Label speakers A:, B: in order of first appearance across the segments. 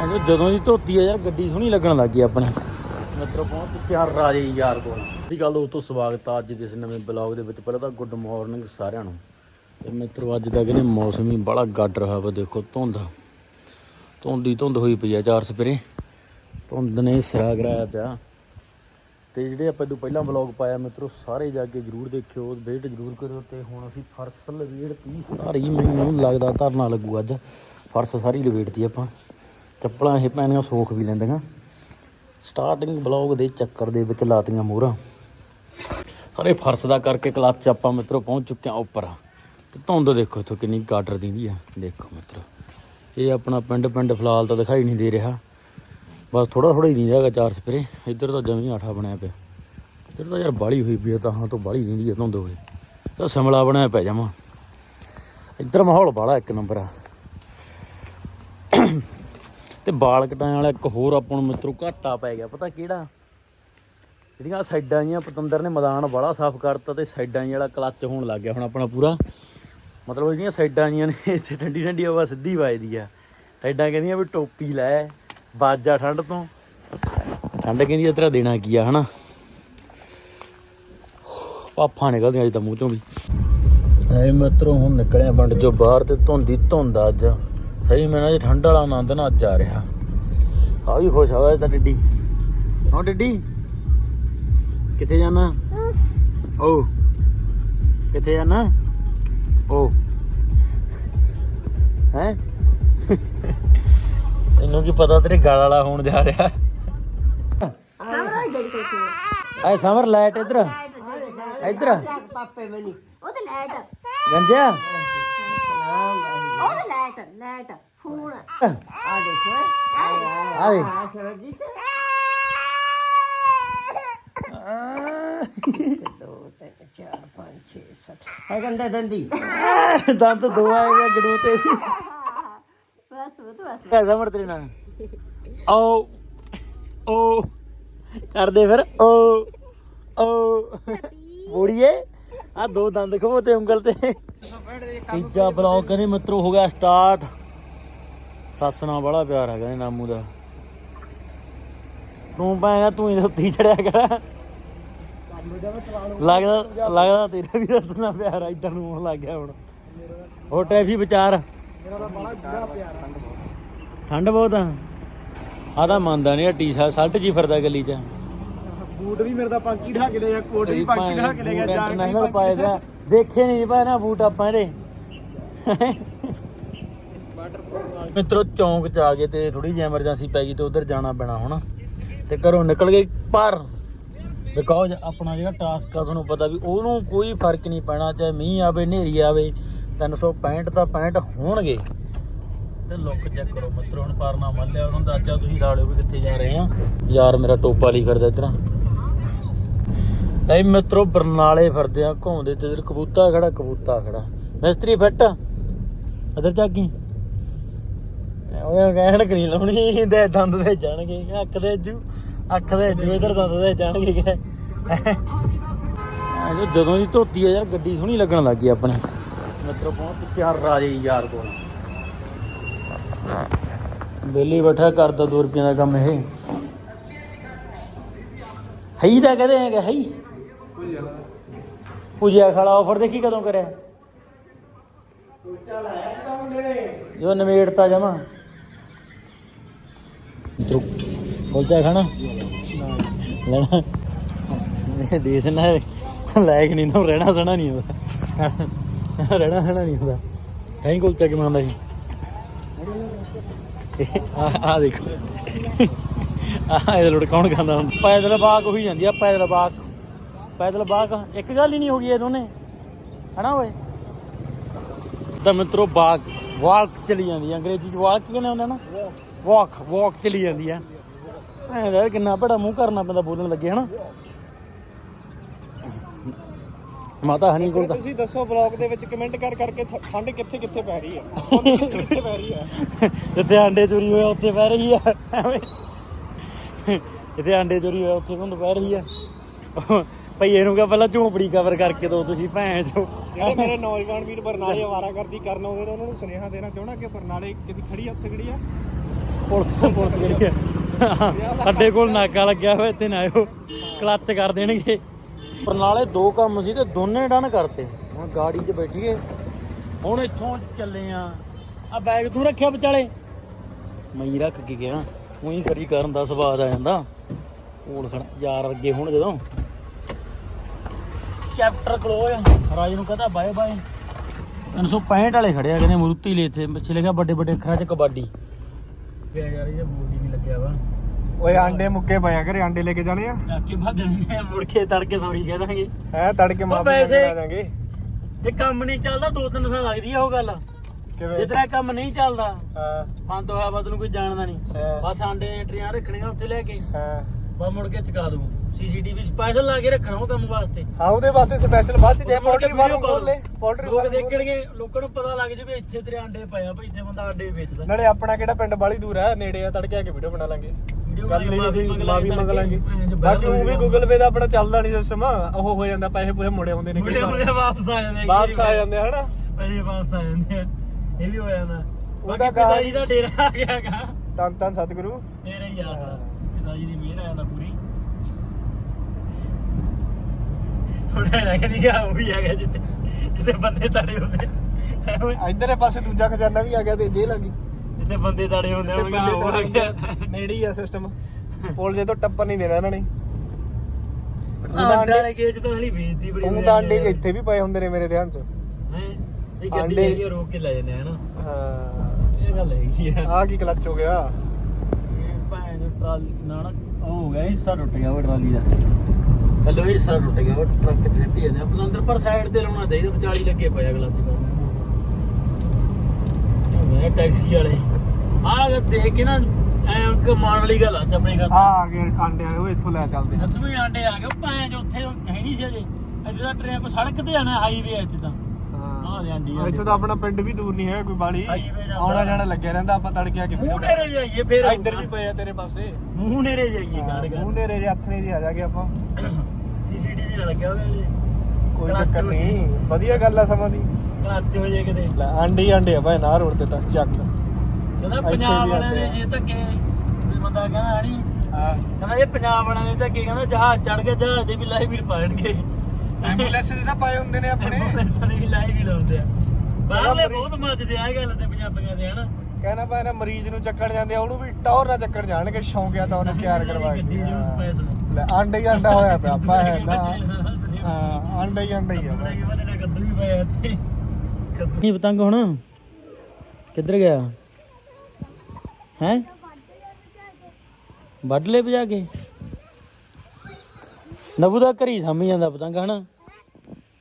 A: ਐਂ ਜਦੋਂ ਦੀ ਧੋਤੀ ਆ ਯਾਰ, ਗੱਡੀ ਸੋਹਣੀ ਲੱਗਣ ਲੱਗ ਗਈ ਆਪਣੇ। ਮਿੱਤਰੋ ਪਹੁੰਚ ਚੁੱਕੇ ਰਾਜੇ ਯਾਰ ਕੋਲ। ਦੀ ਗੱਲ ਦੋਸਤੋ, ਸਵਾਗਤ ਆ ਅੱਜ ਦੇ ਇਸ ਨਵੇਂ ਬਲੌਗ ਦੇ ਵਿੱਚ। ਪਹਿਲਾਂ ਤਾਂ ਗੁੱਡ ਮਾਰਨਿੰਗ ਸਾਰਿਆਂ ਨੂੰ। ਤੇ ਮਿੱਤਰੋ, ਅੱਜ ਦਾ ਕਹਿੰਦੇ ਮੌਸਮ ਹੀ ਬੜਾ ਗੱਡ ਰਿਹਾ ਵਾ, ਦੇਖੋ, ਧੁੰਦ। ਧੁੰਦ ਹੀ ਧੁੰਦ ਹੋਈ ਪਈ ਆ ਚਾਰ ਸਪਰੇ ਧੁੰਦ ਨੇ ਸਿਰਾ ਕਰਾਇਆ ਪਿਆ। ਤੇ ਜਿਹੜੇ ਆਪਾਂ ਤੋਂ ਪਹਿਲਾਂ ਵਲੌਗ ਪਾਇਆ, ਮਿੱਤਰੋ, ਸਾਰੇ ਜਾ ਕੇ ਜਰੂਰ ਦੇਖਿਓ, ਵੇਟ ਜਰੂਰ ਕਰਿਓ। ਤੇ ਹੁਣ ਅਸੀਂ ਫਰਸ਼ ਲਵੇੜਤੀ, ਸਾਰੀ ਮੈਨੂੰ ਲੱਗਦਾ ਧਰਨਾ ਲੱਗੂ ਅੱਜ। ਫਰਸ਼ ਸਾਰੀ ਲਵੇੜਤੀ ਆਪਾਂ। ਚੱਪਲਾਂ ਇਹ ਪੈਣੀਆਂ ਸੋਖ ਵੀ ਲੈਂਦੀਆਂ। ਸਟਾਰਟਿੰਗ ਵਲੌਗ ਦੇ ਚੱਕਰ ਦੇ ਵਿੱਚ ਲਾਤੀਆਂ ਮੋਹਰਾਂ। ਹਰੇ ਫਰਸ਼ ਦਾ ਕਰਕੇ ਕਲੱਚ ਆਪਾਂ ਮਿੱਤਰੋ ਪਹੁੰਚ ਚੁੱਕੇ ਆ ਉੱਪਰ। ਤੇ ਧੁੰਦ ਦੇਖੋ ਇੱਥੋਂ ਕਿੰਨੀ ਗਾਡਰ ਦਿੰਦੀ ਆ। ਦੇਖੋ ਮਿੱਤਰੋ, ਇਹ ਆਪਣਾ ਪਿੰਡ ਪਿੰਡ ਫਿਲਹਾਲ ਤਾਂ ਦਿਖਾਈ ਨਹੀਂ ਦੇ ਰਿਹਾ। ਬਸ ਥੋੜਾ ਥੋੜਾ ਹੀ ਦਿੰਦਾ ਹੈਗਾ ਚਾਰ ਸਪਰੇ ਇੱਧਰ ਤਾਂ ਜਮੀ ਆਠਾ ਬਣਿਆ ਪਿਆ। ਇੱਧਰ ਤਾਂ ਯਾਰ ਬਾਲੀ ਹੋਈ ਪਈ ਤਾਂ ਹਾਂ ਤੋਂ ਬਾਲੀ ਦਿੰਦੀ ਆ ਧੁੰਦ ਹੋਏ। ਤਾਂ ਸਮਲਾ ਬਣਿਆ ਪਿਆ ਜਾਵਾਂ ਇੱਧਰ ਮਾਹੌਲ ਬਾਲਾ ਇੱਕ ਨੰਬਰ ਆ। ਤੇ ਬਾਲ ਕਟਾਉਣ ਵਾਲਾ ਇੱਕ ਹੋਰ ਆਪਾਂ ਨੂੰ ਮਿੱਤਰੋ ਘਾਟਾ ਪੈ ਗਿਆ, ਪਤਾ ਕਿਹੜਾ? ਜਿਹੜੀਆਂ ਸਾਈਡਾਂ ਜੀਆਂ ਪਤੰਦਰ ਨੇ ਮੈਦਾਨ ਬੜਾ ਸਾਫ਼ ਕਰਤਾ ਤੇ ਸਾਈਡਾਂ ਜਿਹੀ ਕਲੱਚ ਹੋਣ ਲੱਗ ਗਿਆ ਹੁਣ ਆਪਣਾ ਪੂਰਾ। ਮਤਲਬ ਜਿਹੜੀਆਂ ਸਾਈਡਾਂ ਜੀਆਂ ਨੇ ਇੱਥੇ ਠੰਡੀ ਠੰਡੀ ਹਵਾ ਸਿੱਧੀ ਵੱਜਦੀ ਆ। ਸਾਈਡਾਂ ਕਹਿੰਦੀਆਂ ਵੀ ਟੋਪੀ ਲੈ, ਬਾਜਾ ਠੰਡ ਤੋਂ। ਠੰਡ ਕਹਿੰਦੀ ਆ ਤੇਰਾ ਦੇਣਾ ਕੀ ਆ, ਹਨਾ? ਪਾਪਾ ਨਿਕਲਦੀਆਂ ਅੱਜ ਤਾਂ ਮੂੰਹ ਚੋਂ ਵੀ। ਐ ਮਿੱਤਰੋ, ਹੁਣ ਨਿਕਲਿਆ ਬੰਡ ਚੋਂ ਬਾਹਰ ਤੇ ਧੁੰਦੀ ਧੁੰਦ ਅੱਜ। ਸਹੀ ਮੈਂ ਨਾ ਜੀ ਠੰਡ ਵਾਲਾ ਆਨੰਦ ਨਾ ਅੱਜ ਆ ਰਿਹਾ। ਆ ਵੀ ਖੁਸ਼ ਆ ਤਾਂ ਡਿੱਡੀ। ਹਾਂ ਡਿੱਡੀ? ਕਿੱਥੇ ਜਾਣਾ? ਓ। ਕਿੱਥੇ ਜਾਣਾ? ਓ। ਹੈ? ਤੈਨੂੰ ਕੀ ਪਤਾ ਤੇਰੇ ਗਲ ਵਾਲਾ ਹੋਣ ਜਾ ਰਿਹਾ? ਐ ਸਮਰ ਲਾਈਟ ਇੱਧਰ। ਇੱਧਰ।
B: ਪਾਪੇ ਮੈਨੂੰ ਉਹ ਤੇ ਲੈਟ
A: ਗੰਜਿਆ
B: ਉਹ ਤੇ ਲੈਟ ਲੈਟ ਫੋਨ
A: ਆ
B: ਦੇਖੋ
A: ਆ ਦੇ
B: ਆ ਸਰਜੀ ਦੋ ਤਿੰਨ ਚਾਰ ਪੰਜ ਛੇ ਸੱਤ ਹੈ ਗੰਦਾ ਦੰਦੀ
A: ਦੰਦ ਦੋ ਆਏਗਾ ਗੜੂ ਤੇ ਸੀ
B: ਬਸ ਉਹ ਤਾਂ ਬਸ
A: ਕਿਆ ਸਮਰ ਤੇਰੇ ਨਾਲ ਓ ਓ ਕਰਦੇ ਫਿਰ ਓ ਓ ਬੋੜੀਏ। ਆ ਦੋ ਦੰਦ ਖੋ ਤੇ ਉਂਗਲ ਤੇ। ਤੀਜਾ ਬਲੌਗ ਕਹਿੰਦੇ ਮਿੱਤਰੋ ਹੋ ਗਿਆ ਸਟਾਰਟ ਸੱਸ ਬੜਾ ਪਿਆਰ ਹੈਗਾ ਇਹ ਨਾਮੂ ਦਾ। ਤੂੰ ਪਾਏਗਾ ਤੂੰ ਹੀ ਉੱਤੀ ਚੜਿਆ ਕਰ। ਲੱਗਦਾ ਲੱਗਦਾ ਤੇਰਾ ਵੀ ਸੱਸ ਪਿਆਰ ਆ, ਇਧਰ ਨੂੰ ਹੋਣ ਲੱਗ ਗਿਆ ਹੁਣ। ਹੋਰ ਟੈਫੀ ਵਿਚਾਰ। ਠੰਡ ਬਹੁਤ ਆ। ਆ ਮੰਨਦਾ ਨਹੀਂ ਟੀ ਸ਼ਰਟ ਸ਼ਰਟ ਜੀ ਫਿਰਦਾ ਗਲੀ 'ਚ।
C: ਬੂਟ ਵੀ ਮੇਰੇ ਦਾ ਪੰਕੀ ਢਾ ਕੇ ਲੈ ਗਿਆ ਕੋਟ ਵੀ ਪੰਕੀ ਢਾ ਕੇ ਲੈ ਗਿਆ ਕੇ
A: ਇੰਟਰਨੈਸ਼ਨਲ ਪਾਏ ਦਾ ਦੇਖੇ ਨਹੀਂ ਪਾਏ ਨਾ ਬੂਟ ਆਪਾਂ ਇਹਦੇ। ਮਿੱਤਰੋ ਚੌਂਕ ਚ ਆ ਗਏ ਤੇ ਥੋੜੀ ਜਿਹੀ ਐਮਰਜੈਂਸੀ ਪੈ ਗਈ ਤੇ ਉਧਰ ਜਾਣਾ ਪੈਣਾ ਹੁਣ। ਤੇ ਘਰੋਂ ਨਿਕਲ ਗਏ ਪਰ ਬਿਕੋਜ਼ ਆਪਣਾ ਜਿਹੜਾ ਟਾਸਕ ਆ ਤੁਹਾਨੂੰ ਪਤਾ ਵੀ ਉਹਨੂੰ ਕੋਈ ਫ਼ਰਕ ਨਹੀਂ ਪੈਣਾ ਚਾਹੇ ਮੀਂਹ ਆਵੇ ਹਨੇਰੀ ਆਵੇ 365 ਤਾਂ 65 ਹੋਣਗੇ। ਤੇ ਲੁੱਕ ਚੈੱਕ ਕਰੋ ਮਿੱਤਰੋ ਹੁਣ ਪਾਰਨਾ ਮੰਨ ਲਿਆ ਉਹਨੂੰ ਅੰਦਾਜ਼ਾ ਤੁਸੀਂ ਲਾ ਲਿਓ ਵੀ ਕਿੱਥੇ ਜਾ ਰਹੇ ਆ। ਯਾਰ ਮੇਰਾ ਟੋਪਾ ਲਈ ਫਿਰਦਾ ਇਤਨਾ ਐ ਮਿੱਤਰੋ, ਬਰਨਾਲੇ ਫਿਰਦੇ ਆ, ਘੁੰਮਦੇ ਤੇ ਇਧਰ ਕਬੂਤਾ ਖੜਾ ਕਬੂਤਾ ਖੜਾ। ਮਿਸਤਰੀ ਫਿੱਟ? ਇਧਰ ਜਾਗੀ ਉਹ ਕਹਿਣ ਕਿ ਲਾਉਣੀ ਦੇ ਦੰਦ ਦੇ ਜਾਣਗੇ, ਅੱਖ ਦੇ ਜੂ, ਅੱਖ ਦੇ ਜੂ, ਇਧਰ ਦੰਦ ਦੇ ਜਾਣਗੇ ਜਦੋਂ ਦੀ ਧੋਤੀ ਆ ਯਾਰ, ਗੱਡੀ ਸੋਹਣੀ ਲੱਗਣ ਲੱਗ ਗਈ ਆਪਣੇ। ਮਿੱਤਰੋ ਪਹੁੰਚ ਚੁੱਕੇ ਰਾਜੇ ਯਾਰ ਕੋਲ। ਬੇਲੀ ਬੈਠਾ ਕਰਦਾ 2 ਰੁਪਏ ਦਾ ਕੰਮ ਇਹ। ਹਈ ਦਾ ਕਹਦੇ ਹੈਗਾ ਹਈ? ਪੂਜਿਆ ਖਾਲਾ ਆਫਰ ਦੇਖੀ ਕਦੋਂ ਕਰਿਆ? ਜੋ ਨਵੇੜਤਾ ਜਮਾ। ਕੁਲਚਾ ਖਾਣਾ? ਲੈਣਾ। ਇਹ ਨਾ ਲਾਇਕ ਨਹੀਂ ਨਾ ਰਹਿਣਾ ਸਣਾ ਨਹੀਂ ਹੁੰਦਾ। ਰਹਿਣਾ ਸਣਾ ਨਹੀਂ ਹੁੰਦਾ। ਕਹੀਂ ਕੁਲਚਾ ਕਿਵੇਂ ਹੁੰਦਾ ਸੀ? ਆ ਆ ਦੇਖੋ। ਆ ਇਹ ਲੋੜ ਕੌਣ ਖਾਂਦਾ ਪੈਦਲ ਬਾਕ ਹੋਈ ਜਾਂਦੀ ਆ ਪੈਦਲ ਬਾਕ ਪੈਦਲ ਬਾਕ ਇੱਕ ਗੱਲ ਹੀ ਨਹੀਂ ਹੋ ਗਈ ਇਹ ਦੋਨੇ। ਹਨਾ ਓਏ? ਤਾਂ ਮਿੱਤਰੋ ਬਾਕ ਵਾਕ ਚਲੀ ਜਾਂਦੀ ਅੰਗਰੇਜ਼ੀ ਚ ਵਾਕ ਕਹਿੰਦੇ ਹੁੰਦੇ ਨਾ? ਵਾਕ ਵਾਕ ਚਲੀ ਜਾਂਦੀ ਆ। ਐ ਯਾਰ ਕਿੰਨਾ ਬੜਾ ਮੂੰਹ ਕਰਨਾ ਪੈਂਦਾ ਬੋਲਣ ਲੱਗੇ ਹਨਾ? ਮਾਤਾ ਹਣੀ ਕੋਲ
C: ਤੁਸੀਂ ਦੱਸੋ ਬਲੌਗ ਦੇ ਵਿੱਚ ਕਮੈਂਟ ਕਰ ਕਰਕੇ ਠੰਡ ਕਿੱਥੇ ਕਿੱਥੇ ਪੈ ਰਹੀ ਹੈ ਕਿੱਥੇ ਪੈ ਰਹੀ ਹੈ
A: ਜਿੱਥੇ ਆਂਡੇ ਚੋਰੀ ਹੋਇਆ ਉੱਥੇ ਪੈ ਰਹੀ ਆ। ਐਵੇਂ। ਜਿੱਥੇ ਆਂਡੇ ਚੋਰੀ ਹੋਇਆ ਉੱਥੇ ਧੁੰਦ ਪੈ ਰਹੀ ਆ। ਭਈਏ ਨੂੰ ਕਹ ਪਹਿਲਾਂ ਝੋਂਪੜੀ ਕਵਰ ਕਰਕੇ ਦੋ ਤੁਸੀਂ ਭੈਣ ਚੋ
C: ਜਿਹੜੇ ਮੇਰੇ ਨੌਜਵਾਨ ਵੀਰ ਬਰਨਾਲੇ ਆਵਾਰਾਗਰਦੀ ਕਰਨ ਆਉਂਦੇ ਨੇ ਉਹਨਾਂ ਨੂੰ ਸੁਨੇਹਾ ਦੇਣਾ ਚਾਹਣਾ ਕਿ ਬਰਨਾਲੇ ਕਿਤੇ ਖੜੀ ਆ ਉੱਥੇ ਖੜੀ ਆ।
A: ਪੁਲਿਸ ਪੁਲਿਸ ਗਈ ਹੈ ਅੱਡੇ ਕੋਲ ਨਾਕਾ ਲੱਗਿਆ ਹੋਇਆ ਇੱਥੇ ਨਾ ਆਇਓ। ਕਲੱਚ ਕਰ ਦੇਣਗੇ। ਪਰ ਨਾਲੇ ਦੋ ਕੰਮ ਸੀ ਤੇ ਦੋਨੇ ਡਨ ਕਰਤੇ। ਹੁਣ ਗਾੜੀ 'ਚ ਬੈਠੀਏ। ਹੁਣ ਇੱਥੋਂ ਚੱਲੇ ਆ। ਆ ਬੈਗ ਤੂੰ ਰੱਖਿਆ ਵਿਚਾਲੇ? ਮੈਂ ਹੀ ਰੱਖ ਕੇ ਗਿਆ। ਉਹੀ ਖਰੀ ਕਰਨ ਦਾ ਸਵਾਦ ਆ ਜਾਂਦਾ। ਕੋਲ ਖੜ ਯਾਰ ਅੱਗੇ ਹੁਣ ਜਦੋਂ। ਚੈਪਟਰ ਕਲੋਜ਼ ਰਾਜ ਨੂੰ ਕਹਦਾ ਬਾਏ ਬਾਏ। 365 ਵਾਲੇ ਖੜੇ ਆ ਕਹਿੰਦੇ ਮਰੂਤੀ ਲੈ ਇੱਥੇ। ਪਿੱਛੇ ਲਿਖਿਆ ਵੱਡੇ ਵੱਡੇ ਅੱਖਰਾਂ 'ਚ ਕਬੱਡੀ। ਪਿਆ ਯਾਰ ਇਹ ਬੋਡੀ ਨਹੀਂ ਲੱਗਿਆ ਵਾ।
C: ਓਏ ਆਂਡੇ ਮੁੱਕੇ ਪਿਆ ਕਰੇ ਆਂਡੇ ਲੈ ਕੇ ਜਾਣੇ ਆ?
A: ਜਾ ਕੇ ਭੱਜਣੇ ਆ ਮੁੜ ਕੇ ਤੜਕੇ ਸੌਰੀ ਕਹਿ ਦਾਂਗੇ।
C: ਹੈ ਤੜਕੇ ਜਾਾਂਗੇ
A: ਜੇ ਕੰਮ ਨਹੀਂ ਚੱਲਦਾ ਦੋ ਤਿੰਨ ਸਾਲ ਲੱਗਦੀ ਆ ਉਹ ਗੱਲ।
C: ਕਿਵੇਂ?
A: ਕੰਮ ਨਹੀਂ ਚੱਲਦਾ
C: ਹਾਂ।
A: ਬੰਦ ਹੋਇਆ ਬਸ ਨੂੰ ਕੋਈ ਜਾਣਦਾ ਨਹੀਂ।
C: ਹਾਂ।
A: ਬਸ ਆਂਡੇ ਰੱਖਣੀਆਂ ਉੱਥੇ ਲੈ ਕੇ।
C: ਹਾਂ।
A: ਬਸ ਮੁੜ ਕੇ ਚਕਾ ਦੂੰ। ਸੀਸੀਟੀਵੀ ਸਪੈਸ਼ਲ ਲਾ ਕੇ ਰੱਖਣਾ ਉਹ ਕੰਮ ਵਾਸਤੇ।
C: ਹਾਂ ਉਹਦੇ ਵਾਸਤੇ ਸਪੈਸ਼ਲ ਬਾਅਦ ਚ ਜੇ
A: ਮੁੜ
C: ਪੋਲਟਰੀ ਫਾਰਮ ਖੋਲ ਲੈ ਪੋਲਟਰੀ
A: ਲੋਕ
C: ਫਾਰਮ
A: ਦੇਖਣਗੇ ਲੋਕਾਂ ਨੂੰ ਪਤਾ ਲੱਗ ਜੂ ਵੀ ਇੱਥੇ ਤੇਰੇ ਆਂਡੇ ਪਏ ਆ ਭਾਈ ਇੱਥੇ ਬੰਦਾ ਆਂਡੇ ਵੇਚਦਾ।
C: ਨਾਲੇ ਆਪਣਾ ਕਿਹੜਾ ਪਿੰਡ ਬਾਲੀ ਦੂਰ ਹੈ ਨੇੜੇ ਆ ਤੜਕੇ ਆ ਕੇ ਵੀਡੀਓ ਬਣਾ ਲਾਂਗੇ। ਹੀ ਨਹੀਂ ਮਾਫੀ ਮੰਗ ਲਾਂਗੇ। ਬਾਕੀ ਉਹ ਵੀ ਗੂਗਲ ਪੇ ਦਾ ਆਪਣਾ ਚੱਲਦਾ ਨਹੀਂ ਸਿਸਟਮ ਉਹ ਹੋ ਜਾਂਦਾ ਪੈਸੇ ਪੂਰੇ ਮੁੜੇ ਆਉਂਦੇ ਨੇ
A: ਮੁੰਡੇ ਵਾਪਸ ਆ ਜਾਂਦੇ
C: ਵਾਪਸ ਆ ਜਾਂਦੇ ਹਨਾ?
A: ਪੈਸੇ ਵਾਪਸ ਆ ਜਾਂਦੇ ਇਹ ਵੀ ਹੋ ਜਾਂਦਾ।
C: ਉਹਦਾ
A: ਉਹਦਾ
C: ਕਹਾ-
A: ਜੀ ਦਾ ਡੇਰਾ ਆ ਗਿਆਗਾ
C: ਤਨ ਤਨ ਸਤਿਗੁਰੂ।
A: ਤੇਰੇ ਹੀ ਆਸ ਆ ਪਿਤਾ ਜੀ ਦੀ ਮਿਹਰ ਆ ਜਾਂਦਾ ਪੂਰੀ। ਹੁਣ ਇਹ ਕਹਿੰਦੀ ਕਿ ਉਹ ਵੀ ਆ ਗਿਆ ਜਿੱਥੇ ਜਿੱਥੇ ਬੰਦੇ ਤੜੇ ਹੁੰਦੇ। ਐਵੇਂ
C: ਇਧਰਲੇ ਪਾਸੇ ਦੂਜਾ ਖਜ਼ਾਨਾ ਵੀ ਆ ਗਿਆ ਤੇ ਜੇਲ੍ਹ ਲੱਗੀ
A: ਜਿੱਥੇ ਬੰਦੇ ਤੜੇ ਹੁੰਦੇ
C: ਤੇ
A: ਉਹ
C: ਬੰਦੇ
A: ਹੋ
C: ਤਾਂ
A: ਗਿਆ।
C: ਨੇੜੇ ਹੀ ਆ ਸਿਸਟਮ ਪੁਲ ਜੇ ਤੋਂ ਟੱਪਰ ਨਹੀਂ ਦੇਣਾ ਇਹਨਾਂ ਨੇ।
A: ਆਂਡਾ ਲੈ ਕੇ ਤਾਂ ਹਲੀ ਵੇਚਦੀ ਬੜੀ
C: ਉਹ ਤਾਂ ਅੰਡੇ ਇੱਥੇ ਵੀ ਪਏ ਹੁੰਦੇ ਨੇ ਮੇਰੇ ਧਿਆਨ ਚ।
A: ਹੈ? ਇਹ ਗੱਡੀ
C: ਆਂਡੇ-
A: ਜਿਹੜੀ ਆ ਰੋਕ ਕੇ ਲੈ ਜਾਂਦੇ ਆ ਨਾ
C: ਹਾਂ।
A: ਇਹ ਗੱਲ ਹੈਗੀ ਆ।
C: ਆ ਕੀ ਕਲੱਚ ਹੋ ਗਿਆ?
A: ਇਹ ਭੈਣ ਜੋ ਟਰਾਲੀ ਨਾ ਨਾ ਉਹ ਹੋ ਗਿਆ ਹਿੱਸਾ ਟੁੱਟ ਗਿਆ ਉਹ ਟਰਾਲੀ ਦਾ। ਥੱਲੇ ਹੀ ਹਿੱਸਾ ਟੁੱਟ ਗਿਆ ਉਹ ਟਰੱਕ ਤੇ ਸਿੱਟੀ ਜਾਂਦੇ ਆ। ਪਤੰਦਰ ਪਰ ਸਾਈਡ ਤੇ ਲਾਉਣਾ ਚਾਹੀਦਾ ਵਿਚਾਲੀ ਲੱਗੇ ਪਿਆ ਕਲੱਚ ਕਰਨ ਮੈਂ ਟੈਕਸੀ ਵਾਲੇ। ਆਹ ਦੇਖ ਕੇ ਨਾ ਐ ਕਮਾਨ ਵਾਲੀ ਗੱਲ ਆ ਆਪਣੇ ਘਰ
C: ਆ ਆ ਗਏ ਆਂਡੇ ਵਾਲੇ ਉਹ ਇੱਥੋਂ ਲੈ ਚੱਲਦੇ ਆ।
A: ਸੱਤਵੇਂ ਆਂਡੇ ਆ ਗਏ ਭੈਣ ਜੋ ਉੱਥੇ ਹੈ ਨਹੀਂ ਸੀ ਅਜੇ। ਇੱਥੇ ਦਾ ਟ੍ਰੇਨ ਸੜਕ ਤੇ ਆਣਾ ਹਾਈਵੇ ਇੱਥੇ ਤਾਂ।
C: ਇੱਥੋਂ ਤਾਂ ਆਪਣਾ ਪਿੰਡ ਵੀ ਦੂਰ ਨਹੀਂ ਹੈ ਕੋਈ ਬਾਲੀ। ਆਉਣਾ ਜਾਣਾ ਲੱਗਿਆ ਰਹਿੰਦਾ ਆਪਾਂ ਤੜਕੇ ਆ ਕੇ
A: ਮੂੰਹ ਨੇਰੇ ਜਾਈਏ ਫੇਰ
C: ਆ ਇੱਧਰ ਵੀ ਪਏ ਆ ਤੇਰੇ ਪਾਸੇ।
A: ਮੂੰਹ ਨੇਰੇ ਜਾਈਏ ਗਾੜ ਗਾੜ
C: ਮੂੰਹ ਨੇਰੇ ਨੇ ਦੀ ਆ ਜਾਗੇ ਆਪਾਂ।
A: ਸੀਸੀਟੀਵੀ ਨਾ ਲੱਗਿਆ ਹੋਵੇ ਜੀ।
C: ਕੋਈ ਚੱਕਰ ਨਹੀਂ। ਵਧੀਆ ਗੱਲ ਆ ਸਮਾਂ ਦੀ।
A: ਕਲੱਚ ਹੋ ਜੇ ਕਿਤੇ
C: ਆਂਡੇ ਆਂਡੇ ਆ ਭਾਈ ਨਾ ਰੋਡ ਤੇ ਤਾਂ ਚੱਕ।
A: ਕਹਿੰਦਾ ਪੰਜਾਬ ਵਾਲਿਆਂ ਦੇ ਜੇ ਧੱਕੇ ਵੀ ਬੰਦਾ ਕਹਿੰਦਾ ਨਹੀਂ
C: ਹਾਂ।
A: ਕਹਿੰਦਾ ਇਹ ਪੰਜਾਬ ਵਾਲਿਆਂ ਦੇ ਧੱਕੇ ਕਹਿੰਦਾ ਜਹਾਜ਼ ਚੜ ਕੇ ਜਹਾਜ਼ ਦੇ ਵੀ ਲਾਈ ਵੀਰ ਪਾਣਗੇ
C: ਐਂਬੂਲੈਂਸ ਦੇ ਤਾਂ ਪਾਏ ਹੁੰਦੇ ਨੇ ਆਪਣੇ।
A: ਐਂਬੂਲੈਂਸਾਂ ਦੇ ਵੀ ਲਾਈ ਵੀ ਲਾਉਂਦੇ ਆ। ਬਾਹਰਲੇ ਬਹੁਤ ਮੱਚਦੇ ਆ ਇਹ ਗੱਲ ਤੇ ਪੰਜਾਬੀਆਂ ਦੇ ਹਨਾ।
C: ਕਹਿਣਾ ਪਾ ਨਾ ਮਰੀਜ਼ ਨੂੰ ਚੱਕਣ ਜਾਂਦੇ ਆ ਉਹਨੂੰ ਵੀ ਟੌਰ ਨਾਲ ਚੱਕਣ ਜਾਣਗੇ ਸ਼ੌਂਕਿਆ ਤਾਂ ਉਹਨੇ ਪਿਆਰ ਕਰਵਾ
A: ਗੱਡੀ
C: ਕੇ ਲੈ ਆਂਡੇ ਹੀ ਆਂਡਾ ਹੋਇਆ ਪਿਆ ਆਪਾਂ ਹੈ ਨਾ। ਹਾਂ ਆਂਡਾ ਹੀ ਆਂਡਾ ਹੀ ਆ।
A: ਕੱਦੂ ਵੀ ਪਾਇਆ ਇੱਥੇ। ਕੱਦੂ। ਨਹੀਂ ਪਤੰਗ ਹੁਣ। ਕਿੱਧਰ ਗਿਆ? ਹੈ? ਵੱਢ ਲੈ ਭਜਾ ਕੇ? ਨਬੂ ਦਾ ਘਰੀ ਸਾਂਭੀ ਜਾਂਦਾ ਪਤੰਗ ਹਨਾ?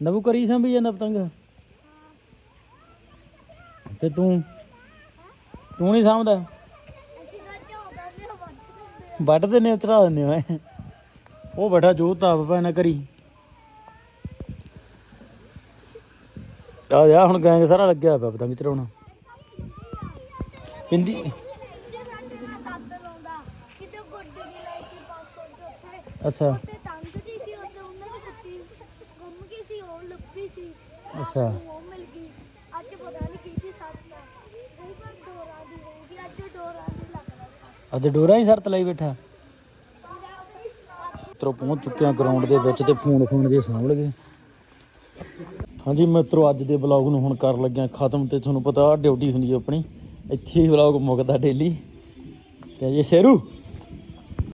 A: ਨਬੂ ਘਰੀ ਸਾਂਭੀ ਜਾਂਦਾ ਪਤੰਗ? ਤੇ ਤੂੰ? ਤੂੰ ਨਹੀਂ ਸਾਂਭਦਾ? ਵੱਢ ਦਿੰਨੇ ਉਤਰਾ ਦਿੰਨੇ ਓਏ ਉਹ ਬੈਠਾ ਜੋਤ ਆਪ ਪੈਣਾ ਕਰੀ ਆ ਜਾ ਹੁਣ ਗੈਂਗ ਸਾਰਾ ਲੱਗਿਆ ਪਿਆ ਪਤੰਗ ਚੜਾਉਣਾ ਪਿੰਦੀ ਅੱਛਾ।
D: ਤੇ ਤੰਗ ਦੀ ਸੀ ਉਹਦੇ ਉਹਨਾਂ ਦੀ ਕੁੱਤੀ ਗੁੰਮ ਗਈ ਸੀ ਉਹ ਲੱਭੀ ਸੀ
A: ਅੱਛਾ
D: ਉਹ ਮਿਲ ਗਈ ਅੱਜ ਪਤਾ ਨਹੀਂ ਕੀ ਸੀ ਸੱਤ ਦਾ ਕਈ ਵਾਰ ਡੋਰਾਂ ਦੀ ਹੋਊਗੀ ਅੱਜ ਡੋਰਾਂ ਦੀ ਲੱਗਦਾ
A: ਅੱਜ ਡੋਰਾ ਹੀ ਸਰਤ ਲਈ ਬੈਠਾ। ਮਿੱਤਰੋ, ਪਹੁੰਚ ਚੁੱਕੇ ਆ ਗਰਾਊਂਡ ਦੇ ਵਿੱਚ ਤੇ ਫੋਨ ਫੋਨ ਜੇ ਸਾਂਭ ਲਗੇ ਹਾਂਜੀ ਮਿੱਤਰੋ, ਅੱਜ ਦੇ ਵਲੌਗ ਨੂੰ ਹੁਣ ਕਰਨ ਲੱਗਿਆ ਖਤਮ ਤੇ ਤੁਹਾਨੂੰ ਪਤਾ ਡਿਊਟੀ ਹੁੰਦੀ ਹੈ ਆਪਣੀ। ਇੱਥੇ ਹੀ ਵਲੌਗ ਮੁੱਕਦਾ ਡੇਲੀ ਤੇ ਜੇ, ਸ਼ੇਰੂ।